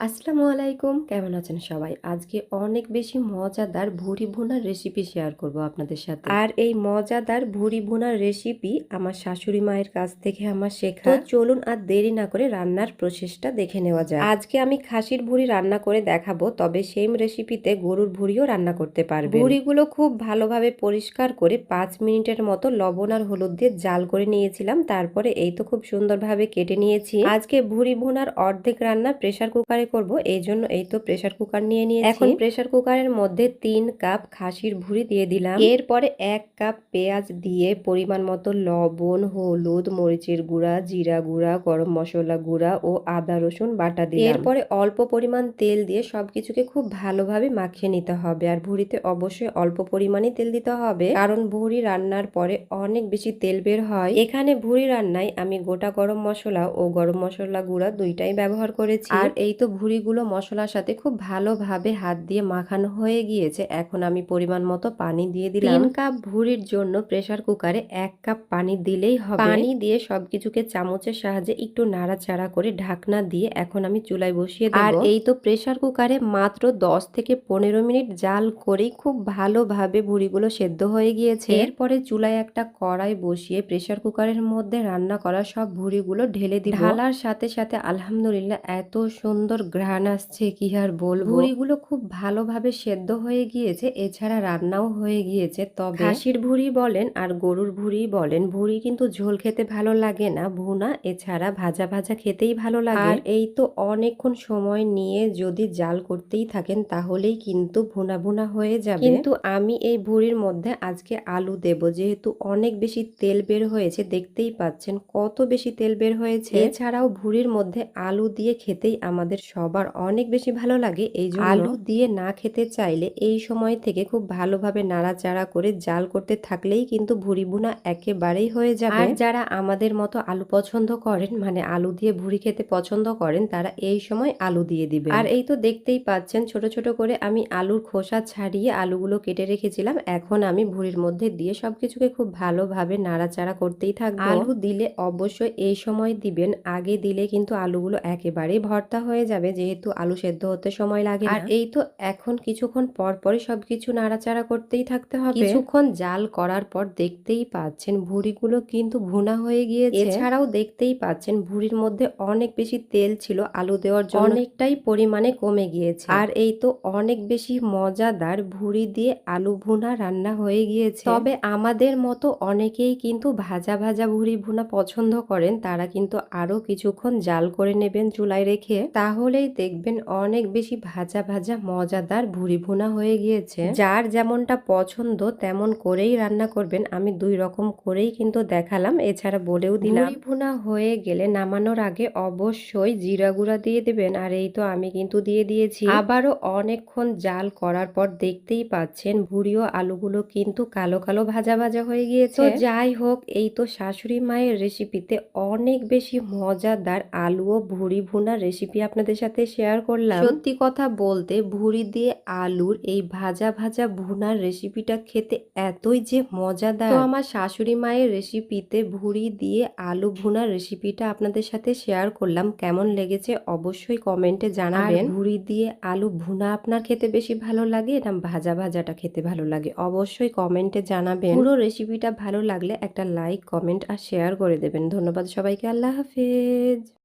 আসসালামু আলাইকুম। কেমন আছেন সবাই? আজকে অনেক বেশি মজাদার ভুড়ি ভুনার রেসিপি শেয়ার করব আপনাদের সাথে। আর এই মজাদার ভুড়ি ভুনার রেসিপি আমার শাশুড়ি মায়ের কাছ থেকে আমার শেখা। তো চলুন আর দেরি না করে রান্নার প্রসেসটা দেখে নেওয়া যায় আজকে আমি খাসির ভুড়ি রান্না করে দেখাবো তবে সেম রেসিপিতে গরুর ভুড়িও রান্না করতে পারবে ভুড়িগুলো খুব ভালোভাবে পরিষ্কার করে পাঁচ মিনিটের মতো লবণ আর হলুদ দিয়ে জাল করে নিয়েছিলাম তারপরে এই তো খুব সুন্দরভাবে কেটে নিয়েছি। আজকে ভুড়ি ভুনার অর্ধেক রান্না প্রেসার কুকারে করব এই জন্য এই তো প্রেসার কুকার নিয়ে নিয়েছি। এখন প্রেসার কুকারের মধ্যে তিন কাপ খাসির ভুড়ি দিয়ে দিলাম। এরপরে এক কাপ পেঁয়াজ দিয়ে পরিমাণ মতো লবণ হলুদ মরিচের গুঁড়া জিরা গুঁড়া গরম মশলা গুঁড়া ও আদা রসুন বাটা দিয়ে এরপরে অল্প পরিমাণ তেল দিয়ে সবকিছুকে খুব ভালোভাবে মাখিয়ে নিতে হবে। আর ভুড়িতে অবশ্যই অল্প পরিমাণে তেল দিতে হবে। কারণ ভুড়ি রান্নার পরে অনেক বেশি তেল বের হয়। এখানে ভুড়ি রান্নায় আমি গোটা গরম মশলা ও গরম মশলা গুঁড়া দুইটাই ব্যবহার করেছি। আর এই তো ভুড়িগুলো মশলার সাথে খুব ভালোভাবে হাত দিয়ে মাখানো হয়ে গিয়েছে। এখন আমি পরিমাণ মতো পানি দিয়ে দিলাম। তিন কাপ ভুড়ির জন্য প্রেসার কুকারে এক কাপ পানি দিলেই হবে। পানি দিয়ে সবকিছুকে চামচের সাহায্যে একটু নাড়াচাড়া করে ঢাকনা দিয়ে এখন আমি চুলায় বসিয়ে দেব। আর এই তো প্রেসার কুকারে মাত্র দশ থেকে পনেরো মিনিট জাল করেই খুব ভালোভাবে ভুড়িগুলো সেদ্ধ হয়ে গিয়েছে। এরপরে চুলায় একটা কড়াই বসিয়ে প্রেসার কুকারের মধ্যে রান্না করা সব ভুড়িগুলো ঢেলে দিই ঢালার সাথে সাথে আলহামদুলিল্লাহ এত সুন্দর ঘ্রাণ আসছে কি আর বলব? ভুড়িগুলো খুব ভালোভাবে সেদ্ধ হয়ে গিয়েছে এছাড়া রান্নাও হয়ে গিয়েছে। তবে খাসির ভুড়ি বলেন আর গরুর ভুড়ি বলেন ভুড়ি কিন্তু ঝোল খেতে ভালো লাগে না ভুনা এছাড়া ভাজা ভাজা খেতেই ভালো লাগে। আর এই তো অনেকক্ষণ সময় নিয়ে যদি জাল করতেই থাকেন তাহলেই কিন্তু ভুনা ভুনা হয়ে যাবে। কিন্তু আমি এই ভুড়ির মধ্যে আজকে আলু দেব যেহেতু অনেক বেশি তেল বের হয়েছে দেখতেই পাচ্ছেন কত বেশি তেল বের হয়েছে। এছাড়াও ভুড়ির মধ্যে আলু দিয়ে খেতেই আমাদের সবার অনেক বেশি ভালো লাগে এই জন্য আলু দিয়ে না খেতে চাইলে এই সময় থেকে খুব ভালোভাবে নাড়াচাড়া করে জাল করতে থাকলেই কিন্তু ভুড়ি ভুনা একেবারেই হয়ে যাবে। আর যারা আমাদের মতো আলু পছন্দ করেন মানে আলু দিয়ে ভুড়ি খেতে পছন্দ করেন তারা এই সময় আলু দিয়ে দিবে আর এই তো দেখতেই পাচ্ছেন ছোট ছোট করে আমি আলুর খোসা ছাড়িয়ে আলুগুলো কেটে রেখেছিলাম। এখন আমি ভুড়ির মধ্যে দিয়ে সবকিছুকে খুব ভালোভাবে নাড়াচাড়া করতেই থাকব। আলু দিলে অবশ্যই এই সময় দিবেন আগে দিলে কিন্তু আলুগুলো একেবারেই ভর্তা হয়ে যাবে যেহেতু আলু সেদ্ধ হতে সময় লাগে আর এই তো এখন কিছুক্ষণ পর পরই সবকিছু নাড়াচাড়া করতেই থাকতে হবে। কিছুক্ষণ জাল করার পর দেখতেই পাচ্ছেন ভুড়িগুলো কিন্তু ভুনা হয়ে গিয়েছে। এছাড়াও দেখতেই পাচ্ছেন ভুড়ির মধ্যে অনেক বেশি তেল ছিল আলু দেওয়ার জন্য। অনেকটাই পরিমাণে কমে গিয়েছে। আর এই তো অনেক বেশি মজাদার ভুড়ি দিয়ে আলু ভুনা রান্না হয়ে গিয়েছে। তবে আমাদের মতো অনেকেই কিন্তু ভাজা ভাজা ভুড়ি ভুনা পছন্দ করেন, তারা কিন্তু আরও কিছুক্ষণ জাল করে নেবেন চুলায় রেখে। তাহলেই দেখবেন অনেক বেশি ভাজা ভাজা মজাদার ভুড়ি ভুনা হয়ে গিয়েছে। যার যেমনটা পছন্দ, তেমন করেই রান্না করবেন। আমি দুই রকম করেই কিন্তু দেখালাম, এছাড়া বলেও দিলাম। ভুড়ি ভুনা হয়ে গেলে নামানোর আগে অবশ্যই জিরা গুঁড়া দিয়ে দেবেন, আর এই তো আমি কিন্তু দিয়ে দিয়েছি। আবারও অনেকক্ষণ জাল করার পর দেখতেই পাচ্ছেন ভুড়ি ও আলুগুলো কিন্তু কালো কালো ভাজা ভাজা হয়ে গিয়েছে। যাই হোক, এই তো শাশুড়ি মায়ের রেসিপিতে অনেক বেশি মজাদার আলু ও ভুড়ি ভুনার রেসিপি আপনাদের সাথে শেয়ার করলাম। সত্যি কথা বলতে ভুড়ি দিয়ে আলুর এই ভাজা ভাজা ভুনার রেসিপিটা খেতে এতই যে মজাদার। তো আমার শাশুড়ি মায়ের রেসিপিতে ভুড়ি দিয়ে আলু ভুনার রেসিপিটা আপনাদের সাথে শেয়ার করলাম। কেমন লেগেছে অবশ্যই কমেন্টে জানাবেন। ভুড়ি দিয়ে আলু ভুনা আপনার খেতে বেশি ভালো লাগে? না ভাজা ভাজাটা খেতে ভালো লাগে? অবশ্যই কমেন্টে জানাবেন। পুরো রেসিপিটা ভালো লাগলে একটা লাইক কমেন্ট আর শেয়ার করে দেবেন। ধন্যবাদ সবাইকে। আল্লাহ হাফেজ।